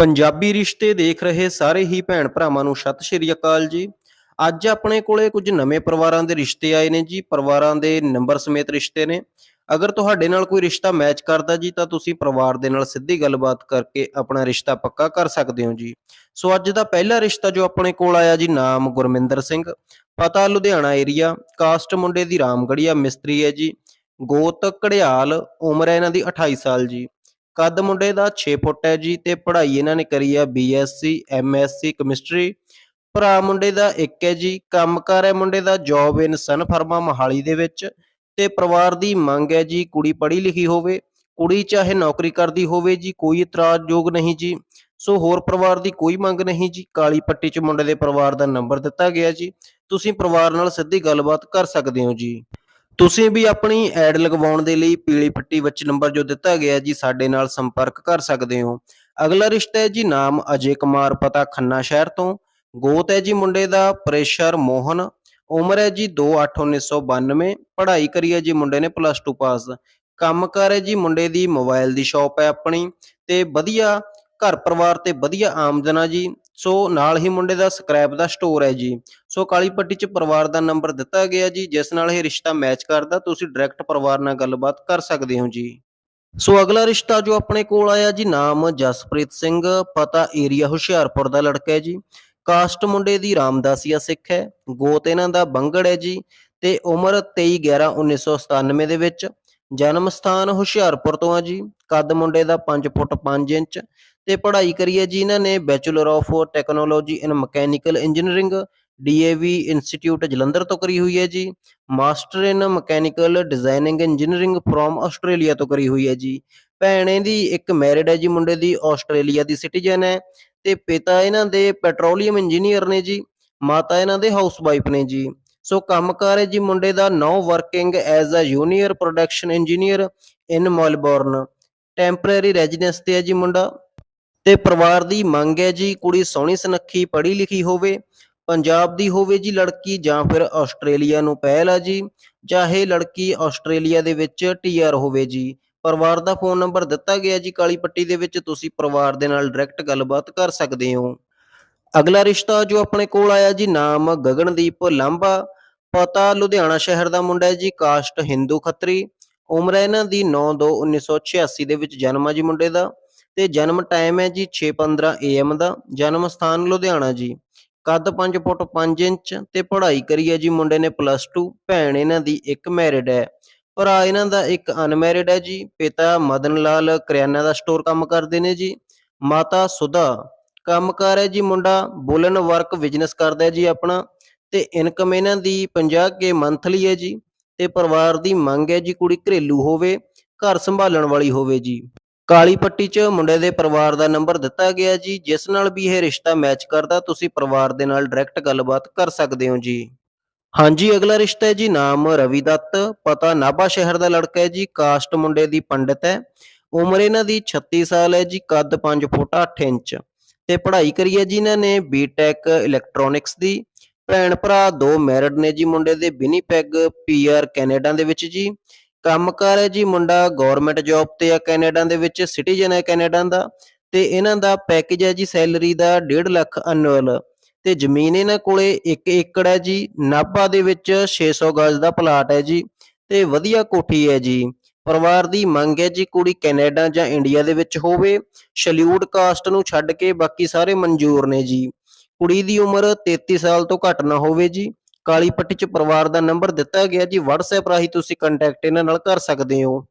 ਪੰਜਾਬੀ ਰਿਸ਼ਤੇ ਦੇਖ ਰਹੇ ਸਾਰੇ ਹੀ ਭੈਣ ਭਰਾਵਾਂ ਨੂੰ ਸਤਿ ਸ਼੍ਰੀ ਅਕਾਲ ਜੀ। ਅੱਜ ਆਪਣੇ ਕੋਲੇ ਕੁਝ ਨਵੇਂ ਪਰਿਵਾਰਾਂ ਦੇ ਰਿਸ਼ਤੇ ਆਏ ਨੇ ਜੀ। ਪਰਿਵਾਰਾਂ ਦੇ ਨੰਬਰ ਸਮੇਤ ਰਿਸ਼ਤੇ ਨੇ। ਅਗਰ ਤੁਹਾਡੇ ਨਾਲ ਕੋਈ ਰਿਸ਼ਤਾ ਮੈਚ ਕਰਦਾ ਜੀ, ਤਾਂ ਤੁਸੀਂ ਪਰਿਵਾਰ ਦੇ ਨਾਲ ਸਿੱਧੀ ਗੱਲਬਾਤ ਕਰਕੇ ਆਪਣਾ ਰਿਸ਼ਤਾ ਪੱਕਾ ਕਰ ਸਕਦੇ ਹੋ ਜੀ। ਸੋ ਅੱਜ ਦਾ ਪਹਿਲਾ ਰਿਸ਼ਤਾ ਜੋ ਆਪਣੇ ਕੋਲ ਆਇਆ ਜੀ, ਨਾਮ ਗੁਰਮਿੰਦਰ ਸਿੰਘ। ਪਤਾ ਲੁਧਿਆਣਾ ਏਰੀਆ ਕਾਸਟ ਮੁੰਡੇ ਦੀ ਰਾਮਗੜੀਆ ਮਿਸਤਰੀ ਹੈ ਜੀ। ਗੋਤ ਘੜਿਆਲ, ਉਮਰ ਹੈ ਇਹਨਾਂ ਦੀ 28 ਸਾਲ ਜੀ। ਕੱਦ ਮੁੰਡੇ ਦਾ 6 ਫੁੱਟ ਹੈ ਜੀ ਤੇ ਪੜ੍ਹਾਈ ਇਹਨਾਂ ਨੇ ਕਰੀ ਆ ਬੀਐਸਸੀ ਐਮਐਸਸੀ ਕੈਮਿਸਟਰੀ ਭਰਾ ਮੁੰਡੇ ਦਾ ਇੱਕ ਹੈ ਜੀ, ਕੰਮਕਾਰ ਹੈ ਮੁੰਡੇ ਦਾ ਜੌਬ ਇਨ ਸਨ ਫਰਮਾ ਮਹਾਲੀ ਦੇ ਵਿੱਚ ਤੇ ਪਰਿਵਾਰ ਦੀ ਮੰਗ ਹੈ ਜੀ ਕੁੜੀ ਪੜ੍ਹੀ ਲਿਖੀ ਹੋਵੇ, ਕੁੜੀ ਚਾਹੇ ਨੌਕਰੀ ਕਰਦੀ ਹੋਵੇ ਜੀ, ਕੋਈ ਇਤਰਾਜ਼ਯੋਗ ਨਹੀਂ ਜੀ। ਸੋ ਹੋਰ ਪਰਿਵਾਰ ਦੀ ਕੋਈ ਮੰਗ ਨਹੀਂ ਜੀ, ਕਾਲੀ ਪੱਟੀ 'ਚ ਮੁੰਡੇ ਦੇ ਪਰਿਵਾਰ ਦਾ ਨੰਬਰ ਦਿੱਤਾ ਗਿਆ ਜੀ। ਤੁਸੀਂ ਪਰਿਵਾਰ ਨਾਲ ਸਿੱਧੀ ਗੱਲਬਾਤ ਕਰ ਸਕਦੇ ਹੋ ਜੀ। ਤੁਸੀਂ ਵੀ ਆਪਣੀ ਐਡ ਲਗਵਾਉਣ ਦੇ ਲਈ ਪੀਲੀ ਪੱਟੀ ਵਿੱਚ ਨੰਬਰ ਜੋ ਦਿੱਤਾ ਗਿਆ ਜੀ, ਸਾਡੇ ਨਾਲ ਸੰਪਰਕ ਕਰ ਸਕਦੇ ਹੋ। ਅਗਲਾ ਰਿਸ਼ਤਾ ਹੈ ਜੀ ਨਾਮ ਅਜੇ ਕੁਮਾਰ ਪਤਾ ਖੰਨਾ ਸ਼ਹਿਰ ਤੋਂ। ਗੋਤ ਹੈ ਜੀ ਮੁੰਡੇ ਦਾ ਪ੍ਰੇਸ਼ਰ ਮੋਹਨ। ਉਮਰ ਹੈ ਜੀ 281992 ਪੜ੍ਹਾਈ ਕਰੀ ਹੈ ਜੀ ਮੁੰਡੇ ਨੇ ਪਲੱਸ 2 ਪਾਸ ਕੰਮਕਾਰ ਹੈ ਜੀ ਮੁੰਡੇ ਦੀ ਮੋਬਾਈਲ ਦੀ ਸ਼ਾਪ ਹੈ ਆਪਣੀ। ਤੇ ਵਧੀਆ ਘਰ ਪਰਿਵਾਰ ਤੇ ਵਧੀਆ ਆਮਦਨ ਆ ਜੀ। ਸੋ ਨਾਲ ਹੀ ਮੁੰਡੇ ਦਾ ਸਕ੍ਰੈਪ ਦਾ ਸਟੋਰ ਹੈ ਜੀ। ਸੋ ਕਾਲੀ ਪੱਟੀ 'ਚ ਪਰਿਵਾਰ ਦਾ ਨੰਬਰ ਦਿੱਤਾ ਗਿਆ ਜੀ, ਜਿਸ ਨਾਲ ਇਹ ਰਿਸ਼ਤਾ ਮੈਚ ਕਰਦਾ, ਤੁਸੀਂ ਡਾਇਰੈਕਟ ਪਰਿਵਾਰ ਨਾਲ ਗੱਲਬਾਤ ਕਰ ਸਕਦੇ ਹੋ ਜੀ। ਸੋ ਅਗਲਾ ਰਿਸ਼ਤਾ ਜੋ ਆਪਣੇ ਕੋਲ ਆਇਆ ਜੀ, ਨਾਮ ਜਸਪ੍ਰੀਤ ਸਿੰਘ, ਪਤਾ ਏਰੀਆ ਹੁਸ਼ਿਆਰਪੁਰ ਦਾ ਲੜਕਾ ਹੈ ਜੀ। ਕਾਸਟ ਮੁੰਡੇ ਦੀ ਰਾਮਦਾਸੀਆ ਸਿੱਖ ਹੈ, ਗੋਤ ਇਹਨਾਂ ਦਾ ਬੰਗੜ ਹੈ ਜੀ, ਤੇ ਉਮਰ 23 11 1997 ਦੇ ਵਿੱਚ। ਜਨਮ ਸਥਾਨ ਹੁਸ਼ਿਆਰਪੁਰ ਤੋਂ ਆ ਜੀ, ਕੱਦ ਮੁੰਡੇ ਦਾ 5 ਫੁੱਟ 5 ਇੰਚ ਤੇ ਪੜ੍ਹਾਈ ਕਰੀ ਹੈ ਜੀ ਇਹਨਾਂ ਨੇ bachelor of technology in mechanical engineering DAV institute Jalandhar ਤੋਂ ਕਰੀ ਹੋਈ ਹੈ ਜੀ master in mechanical designing engineering from Australia ਤੋਂ ਕਰੀ ਹੋਈ ਹੈ ਜੀ। ਭੈਣ ਇਹਦੀ ਇੱਕ ਮੈਰਿਡ ਹੈ ਜੀ, ਮੁੰਡੇ ਦੀ ਆਸਟ੍ਰੇਲੀਆ ਦੀ ਸਿਟੀਜ਼ਨ ਹੈ ਤੇ ਪਿਤਾ ਇਹਨਾਂ ਦੇ ਪੈਟਰੋਲੀਅਮ ਇੰਜੀਨੀਅਰ ਨੇ ਜੀ, ਮਾਤਾ ਇਹਨਾਂ ਦੇ ਹਾਊਸਵਾਈਫ ਨੇ ਜੀ। ਸੋ ਕੰਮਕਾਰ ਹੈ ਜੀ ਮੁੰਡੇ ਦਾ now working as a junior production engineer in Melbourne temporary residence ਤੇ ਹੈ ਜੀ ਮੁੰਡਾ। ਤੇ ਪਰਿਵਾਰ ਦੀ ਮੰਗ ਹੈ ਜੀ ਕੁੜੀ ਸੋਹਣੀ ਸੁਨੱਖੀ, ਪੜ੍ਹੀ ਲਿਖੀ ਹੋਵੇ, ਪੰਜਾਬ ਦੀ ਹੋਵੇ ਜੀ ਲੜਕੀ ਜਾਂ ਫਿਰ ਆਸਟ੍ਰੇਲੀਆ ਨੂੰ ਪਹਿਲ ਆ ਜੀ, ਚਾਹੇ ਲੜਕੀ ਆਸਟ੍ਰੇਲੀਆ ਦੇ ਵਿੱਚ ਟੀਆਰ ਹੋਵੇ ਜੀ। ਪਰਿਵਾਰ ਦਾ ਫੋਨ ਨੰਬਰ ਦਿੱਤਾ ਗਿਆ ਜੀ ਕਾਲੀ ਪੱਟੀ ਦੇ ਵਿੱਚ, ਤੁਸੀਂ ਪਰਿਵਾਰ ਦੇ ਨਾਲ ਡਾਇਰੈਕਟ ਗੱਲਬਾਤ ਕਰ ਸਕਦੇ ਹੋ। ਅਗਲਾ ਰਿਸ਼ਤਾ ਜੋ ਆਪਣੇ ਕੋਲ ਆਇਆ ਜੀ, ਨਾਮ ਗਗਨਦੀਪ ਲਾਂਬਾ, ਪਤਾ ਲੁਧਿਆਣਾ ਸ਼ਹਿਰ ਦਾ ਮੁੰਡਾ ਹੈ ਜੀ, ਕਾਸਟ ਹਿੰਦੂ ਖੱਤਰੀ, ਉਮਰ ਇਹਨਾਂ ਦੀ 9/2/1986 ਦੇ ਵਿੱਚ ਜਨਮ ਆ ਜੀ ਮੁੰਡੇ ਦਾ। ਤੇ ਜਨਮ ਟਾਈਮ ਹੈ ਜੀ 6:15 AM ਦਾ। ਜਨਮ ਸਥਾਨ ਲੁਧਿਆਣਾ ਜੀ। ਕੱਦ 5 ਫੁੱਟ 5 ਇੰਚ ਤੇ ਪੜ੍ਹਾਈ ਕਰੀ ਹੈ ਜੀ ਮੁੰਡੇ ਨੇ ਪਲੱਸ 2 ਭੈਣ ਇਹਨਾਂ ਦੀ ਇੱਕ ਮੈਰਿਡ ਹੈ। ਭਰਾ ਇਹਨਾਂ ਦਾ ਇੱਕ ਅਨਮੈਰਿਡ ਹੈ ਜੀ। ਪਿਤਾ ਮਦਨ ਲਾਲ ਕਰਿਆਨਾ ਦਾ ਸਟੋਰ ਕੰਮ ਕਰਦੇ ਨੇ ਜੀ। ਮਾਤਾ ਸੁਧਾ ਕੰਮਕਾਰ ਹੈ ਜੀ ਮੁੰਡਾ। ਬੁਲਨ ਵਰਕ ਬਿਜ਼ਨਸ ਕਰਦਾ ਹੈ ਜੀ ਆਪਣਾ। ਤੇ ਇਨਕਮ ਇਹਨਾਂ ਦੀ 50 ਕੇ ਮੰਥਲੀ ਹੈ ਜੀ। ਤੇ ਪਰਿਵਾਰ ਦੀ ਮੰਗ ਹੈ ਜੀ ਕੁੜੀ ਘਰੇਲੂ ਹੋਵੇ, ਘਰ ਸੰਭਾਲਣ ਵਾਲੀ ਹੋਵੇ ਜੀ। ਕਾਲੀ ਪੱਟੀ 'ਚ ਮੁੰਡੇ ਦੇ ਪਰਿਵਾਰ ਦਾ ਨੰਬਰ ਦਿੱਤਾ ਗਿਆ ਜੀ, ਜਿਸ ਨਾਲ ਵੀ ਇਹ ਰਿਸ਼ਤਾ ਮੈਚ ਕਰਦਾ, ਤੁਸੀਂ ਪਰਿਵਾਰ ਦੇ ਨਾਲ ਡਾਇਰੈਕਟ ਗੱਲਬਾਤ ਕਰ ਸਕਦੇ ਹੋ ਜੀ। ਹਾਂਜੀ, ਅਗਲਾ ਰਿਸ਼ਤਾ ਹੈ ਜੀ, ਨਾਮ ਰਵੀ ਦੱਤ। ਪਤਾ ਨਾਭਾ ਸ਼ਹਿਰ ਦਾ ਲੜਕਾ ਹੈ ਜੀ, ਕਾਸਟ ਮੁੰਡੇ ਦੀ ਪੰਡਿਤ ਹੈ। ਉਮਰ ਇਹਨਾਂ ਦੀ 36 ਸਾਲ ਹੈ ਜੀ, ਕੱਦ 5 ਫੁੱਟ 8 ਇੰਚ। ਤੇ ਪੜ੍ਹਾਈ ਕਰੀ ਹੈ ਜੀ ਇਹਨਾਂ ਨੇ ਬੀਟੈਕ ਇਲੈਕਟ੍ਰੋਨਿਕਸ ਦੀ। ਭੈਣ ਭਰਾ ਦੋ ਮੈਰਿਡ ਨੇ ਜੀ ਮੁੰਡੇ ਦੇ ਵਿਨੀਪੈਗ ਪੀਆਰ ਕੈਨੇਡਾ ਦੇ ਵਿੱਚ ਜੀ। ਕੰਮ ਕੰਮਕਾਰ ਹੈ ਜੀ ਮੁੰਡਾ ਗਵਰਨਮੈਂਟ ਜੌਬ ਤੇ ਆ ਕੈਨੇਡਾ ਦੇ ਵਿੱਚ ਸਿਟੀਜ਼ਨ ਹੈ ਕੈਨੇਡਾ ਦਾ, ਤੇ ਇਹਨਾਂ ਦਾ ਪੈਕੇਜ ਹੈ ਜੀ ਸੈਲਰੀ ਦਾ 1.5 ਲੱਖ ਐਨੂਅਲ ਤੇ ਜ਼ਮੀਨ ਇਹਨਾਂ ਕੋਲੇ 1 ਏਕੜ ਹੈ ਜੀ, ਨਾਭਾ ਦੇ ਵਿੱਚ 600 ਗਜ਼ ਦਾ ਪਲਾਟ ਹੈ ਜੀ, ਤੇ ਵਧੀਆ ਕੋਠੀ ਹੈ ਜੀ। ਪਰਿਵਾਰ ਦੀ ਮੰਗ ਹੈ ਜੀ ਕੁੜੀ ਕੈਨੇਡਾ ਜਾਂ ਇੰਡੀਆ ਦੇ ਵਿੱਚ ਹੋਵੇ ਸ਼ਲਿਊਡ ਕਾਸਟ ਨੂੰ ਛੱਡ ਕੇ ਬਾਕੀ ਸਾਰੇ ਮਨਜ਼ੂਰ ਨੇ ਜੀ। ਕੁੜੀ ਦੀ ਉਮਰ 33 ਸਾਲ ਤੋਂ ਘੱਟ ਨਾ ਹੋਵੇ ਜੀ। ਕਾਲੀ ਪੱਟੀ 'ਚ ਪਰਿਵਾਰ ਦਾ ਨੰਬਰ ਦਿੱਤਾ ਗਿਆ ਜੀ। WhatsApp ਰਾਹੀਂ ਤੁਸੀਂ ਕੰਟੈਕਟ ਇਹਨਾਂ ਨਾਲ ਕਰ ਸਕਦੇ ਹੋ।